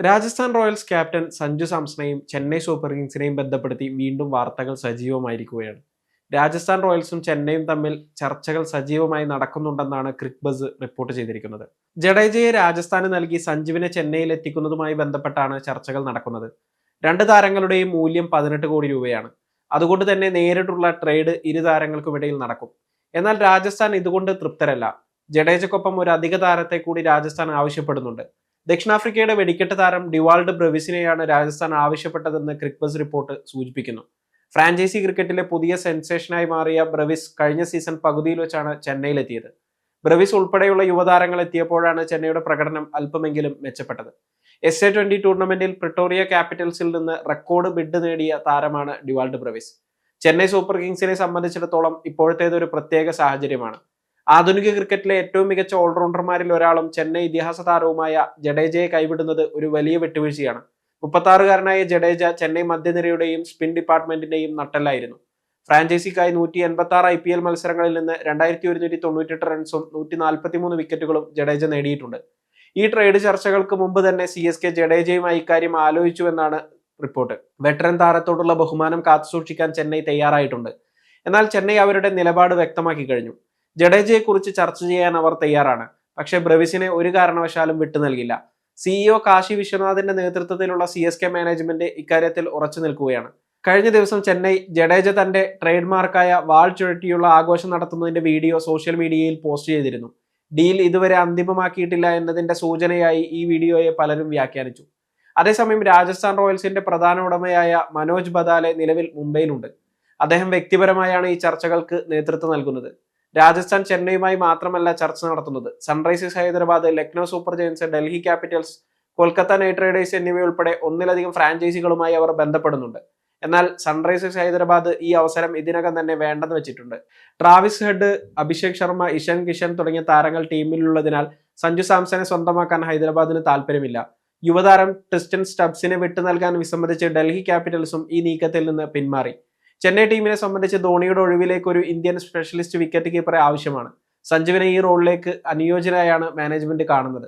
Rajasthan Royals captain Sanju സാംസണെയും Chennai super കിങ്സിനെയും ബന്ധപ്പെടുത്തി വീണ്ടും വാർത്തകൾ സജീവമായിരിക്കുകയാണ്. രാജസ്ഥാൻ റോയൽസും ചെന്നൈയും തമ്മിൽ ചർച്ചകൾ സജീവമായി നടക്കുന്നുണ്ടെന്നാണ് ക്രിക് ബസ് റിപ്പോർട്ട് ചെയ്തിരിക്കുന്നത്. ജഡേജയെ രാജസ്ഥാന് നൽകി സഞ്ജുവിനെ ചെന്നൈയിൽ എത്തിക്കുന്നതുമായി ബന്ധപ്പെട്ടാണ് ചർച്ചകൾ നടക്കുന്നത്. രണ്ട് താരങ്ങളുടെയും മൂല്യം പതിനെട്ട് കോടി രൂപയാണ്. അതുകൊണ്ട് തന്നെ നേരിട്ടുള്ള ട്രേഡ് ഇരു താരങ്ങൾക്കുമിടയിൽ നടക്കും. എന്നാൽ രാജസ്ഥാൻ ഇതുകൊണ്ട് തൃപ്തരല്ല. ജഡേജക്കൊപ്പം ഒരു അധിക താരത്തെ കൂടി രാജസ്ഥാൻ ആവശ്യപ്പെടുന്നുണ്ട്. ദക്ഷിണാഫ്രിക്കയുടെ വെടിക്കെട്ട് താരം ഡിവാൾഡ് ബ്രവിസിനെയാണ് രാജസ്ഥാൻ ആവശ്യപ്പെട്ടതെന്ന് ക്രിക്ബസ് റിപ്പോർട്ട് സൂചിപ്പിക്കുന്നു. ഫ്രാഞ്ചൈസി ക്രിക്കറ്റിലെ പുതിയ സെൻസേഷനായി മാറിയ ബ്രവിസ് കഴിഞ്ഞ സീസൺ പകുതിയിൽ വെച്ചാണ് ചെന്നൈയിലെത്തിയത്. ബ്രവിസ് ഉൾപ്പെടെയുള്ള യുവതാരങ്ങൾ എത്തിയപ്പോഴാണ് ചെന്നൈയുടെ പ്രകടനം അല്പമെങ്കിലും മെച്ചപ്പെട്ടത്. എസ് എ ട്വന്റി ടൂർണമെന്റിൽ പ്രിട്ടോറിയ ക്യാപിറ്റൽസിൽ നിന്ന് റെക്കോർഡ് ബിഡ് നേടിയ താരമാണ് ഡിവാൾഡ് ബ്രവിസ്. ചെന്നൈ സൂപ്പർ കിങ്സിനെ സംബന്ധിച്ചിടത്തോളം ഇപ്പോഴത്തേത് ഒരു പ്രത്യേക സാഹചര്യമാണ്. ആധുനിക ക്രിക്കറ്റിലെ ഏറ്റവും മികച്ച ഓൾറൗണ്ടർമാരിൽ ഒരാളും ചെന്നൈ ഇതിഹാസ താരവുമായ ജഡേജയെ കൈവിടുന്നത് ഒരു വലിയ വെട്ടുവീഴ്ചയാണ്. മുപ്പത്താറുകാരനായ ജഡേജ ചെന്നൈ മധ്യനിരയുടെയും സ്പിൻ ഡിപ്പാർട്ട്മെന്റിന്റെയും നട്ടല്ലായിരുന്നു. ഫ്രാഞ്ചൈസിക്കായി നൂറ്റി എൺപത്തി ആറ് ഐ പി എൽ മത്സരങ്ങളിൽ നിന്ന് രണ്ടായിരത്തി ഒരുന്നൂറ്റി തൊണ്ണൂറ്റെട്ട് റൺസും നൂറ്റി നാൽപ്പത്തി മൂന്ന് വിക്കറ്റുകളും ജഡേജ നേടിയിട്ടുണ്ട്. ഈ ട്രേഡ് ചർച്ചകൾക്ക് മുമ്പ് തന്നെ സി എസ് കെ ജഡേജയുമായി ഇക്കാര്യം ആലോചിച്ചുവെന്നാണ് റിപ്പോർട്ട്. വെറ്ററൻ താരത്തോടുള്ള ബഹുമാനം കാത്തുസൂക്ഷിക്കാൻ ചെന്നൈ തയ്യാറായിട്ടുണ്ട്. എന്നാൽ ചെന്നൈ അവരുടെ നിലപാട് വ്യക്തമാക്കി കഴിഞ്ഞു. ജഡേജയെക്കുറിച്ച് ചർച്ച ചെയ്യാൻ അവർ തയ്യാറാണ്. പക്ഷേ ബ്രവിസിനെ ഒരു കാരണവശാലും വിട്ടു നൽകില്ല. സിഇഒ കാശി വിശ്വനാഥിന്റെ നേതൃത്വത്തിലുള്ള സി എസ് കെ മാനേജ്മെന്റ് ഇക്കാര്യത്തിൽ ഉറച്ചു നിൽക്കുകയാണ്. കഴിഞ്ഞ ദിവസം ചെന്നൈ ജഡേജ തന്റെ ട്രേഡ് മാർക്കായ വാൾ ചുഴറ്റിയുള്ള ആഘോഷം നടത്തുന്നതിന്റെ വീഡിയോ സോഷ്യൽ മീഡിയയിൽ പോസ്റ്റ് ചെയ്തിരുന്നു. ഡീൽ ഇതുവരെ അന്തിമമാക്കിയിട്ടില്ല എന്നതിന്റെ സൂചനയായി ഈ വീഡിയോയെ പലരും വ്യാഖ്യാനിച്ചു. അതേസമയം രാജസ്ഥാൻ റോയൽസിന്റെ പ്രധാന ഉടമയായ മനോജ് ബദാലെ നിലവിൽ മുംബൈയിലുണ്ട്. അദ്ദേഹം വ്യക്തിപരമായാണ് ഈ ചർച്ചകൾക്ക് നേതൃത്വം നൽകുന്നത്. രാജസ്ഥാൻ ചെന്നൈയുമായി മാത്രമല്ല ചർച്ച നടത്തുന്നത്. Sunrisers Hyderabad Lucknow super giants Delhi capitals Kolkata knight riders എന്നിവയുൾപ്പെടെ ഒന്നിലധികം ഫ്രാഞ്ചൈസികളുമായി അവർ ബന്ധപ്പെടുന്നുണ്ട്. എന്നാൽ സൺറൈസേഴ്സ് ഹൈദരാബാദ് ഈ അവസരം ഇതിനകം തന്നെ വേണ്ടെന്ന് വെച്ചിട്ടുണ്ട്. ട്രാവിസ് ഹെഡ് അഭിഷേക് ശർമ്മ ഇഷൻ കിഷൻ തുടങ്ങിയ താരങ്ങൾ ടീമിലുള്ളതിനാൽ സഞ്ജു സാംസനെ സ്വന്തമാക്കാൻ ഹൈദരാബാദിന് താല്പര്യമില്ല യുവതാരം ടിസ്റ്റൻ സ്റ്റബ്സിനെ വിട്ടു നൽകാൻ വിസമ്മതിച്ച് ഡൽഹി ക്യാപിറ്റൽസും ഈ നീക്കത്തിൽ നിന്ന് പിന്മാറി. ചെന്നൈ ടീമിനെ സംബന്ധിച്ച് ധോണിയുടെ ഒഴിവിലേക്ക് ഒരു ഇന്ത്യൻ സ്പെഷ്യലിസ്റ്റ് വിക്കറ്റ് കീപ്പറെ ആവശ്യമാണ്. സഞ്ജുവിനെ ഈ റോളിലേക്ക് അനുയോജ്യനായാണ് മാനേജ്മെന്റ് കാണുന്നത്.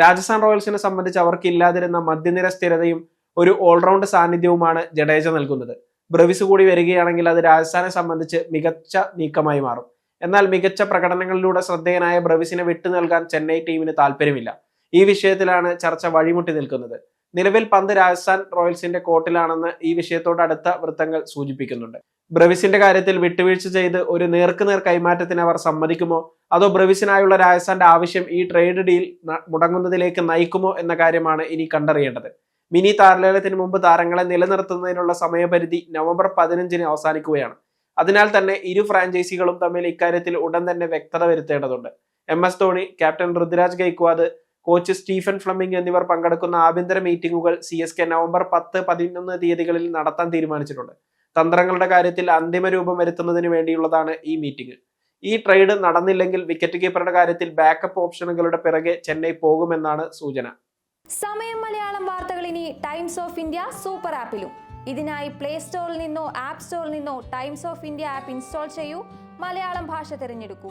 രാജസ്ഥാൻ റോയൽസിനെ സംബന്ധിച്ച് അവർക്ക് ഇല്ലാതിരുന്ന മധ്യനിര സ്ഥിരതയും ഒരു ഓൾറൗണ്ട് സാന്നിധ്യവുമാണ് ജഡേജ നൽകുന്നത്. ബ്രവിസ് കൂടി വരികയാണെങ്കിൽ അത് രാജസ്ഥാനെ സംബന്ധിച്ച് മികച്ച നീക്കമായി മാറും. എന്നാൽ മികച്ച പ്രകടനങ്ങളിലൂടെ ശ്രദ്ധേയനായ ബ്രവിസിനെ വിട്ടു നൽകാൻ ചെന്നൈ ടീമിന് താല്പര്യമില്ല ഈ വിഷയത്തിലാണ് ചർച്ച വഴിമുട്ടി നിൽക്കുന്നത്. നിലവിൽ പന്ത് രാജസ്ഥാൻ റോയൽസിന്റെ കോർട്ടിലാണെന്ന് ഈ വിഷയത്തോട് അടുത്ത വൃത്തങ്ങൾ സൂചിപ്പിക്കുന്നുണ്ട്. ബ്രവിസിന്റെ കാര്യത്തിൽ വിട്ടുവീഴ്ച ചെയ്ത് ഒരു നേർക്കുനേർ കൈമാറ്റത്തിന് അവർ സമ്മതിക്കുമോ? അതോ ബ്രവിസിനായുള്ള രാജസ്ഥാന്റെ ആവശ്യം ഈ ട്രേഡ് ഡീൽ മുടങ്ങുന്നതിലേക്ക് നയിക്കുമോ എന്ന കാര്യമാണ് ഇനി കണ്ടറിയേണ്ടത്. മിനി താരലേലത്തിന് മുമ്പ് താരങ്ങളെ നിലനിർത്തുന്നതിനുള്ള സമയപരിധി നവംബർ പതിനഞ്ചിന് അവസാനിക്കുകയാണ്. അതിനാൽ തന്നെ ഇരു ഫ്രാഞ്ചൈസികളും തമ്മിൽ ഇക്കാര്യത്തിൽ ഉടൻ തന്നെ വ്യക്തത വരുത്തേണ്ടതുണ്ട്. M S Dhoni captain Ruturaj Gaikwad coach Stephen Fleming എന്നിവർ പങ്കെടുക്കുന്ന ആഭ്യന്തര മീറ്റിംഗുകൾ സി എസ് കെ നവംബർ പത്ത് പതിനൊന്ന് തീയതികളിൽ നടത്താൻ തീരുമാനിച്ചിട്ടുണ്ട്. തന്ത്രങ്ങളുടെ കാര്യത്തിൽ അന്തിമ രൂപം വരുത്തുന്നതിന് വേണ്ടിയുള്ളതാണ് ഈ മീറ്റിംഗ്. ഈ ട്രേഡ് നടന്നില്ലെങ്കിൽ വിക്കറ്റ് കീപ്പറുടെ കാര്യത്തിൽ ബാക്കപ്പ് ഓപ്ഷനുകളുടെ പിറകെ ചെന്നൈ പോകുമെന്നാണ് സൂചന. സമയം മലയാളം വാർത്തകൾ ഇനി ടൈംസ് ഓഫ് ഇന്ത്യ സൂപ്പർ ആപ്പിലും ഇതിനായി പ്ലേ സ്റ്റോറിൽ നിന്നോ ആപ്പ് സ്റ്റോറിൽ നിന്നോ Times of India app install ചെയ്യൂ. മലയാളം ഭാഷ തിരഞ്ഞെടുക്കൂ.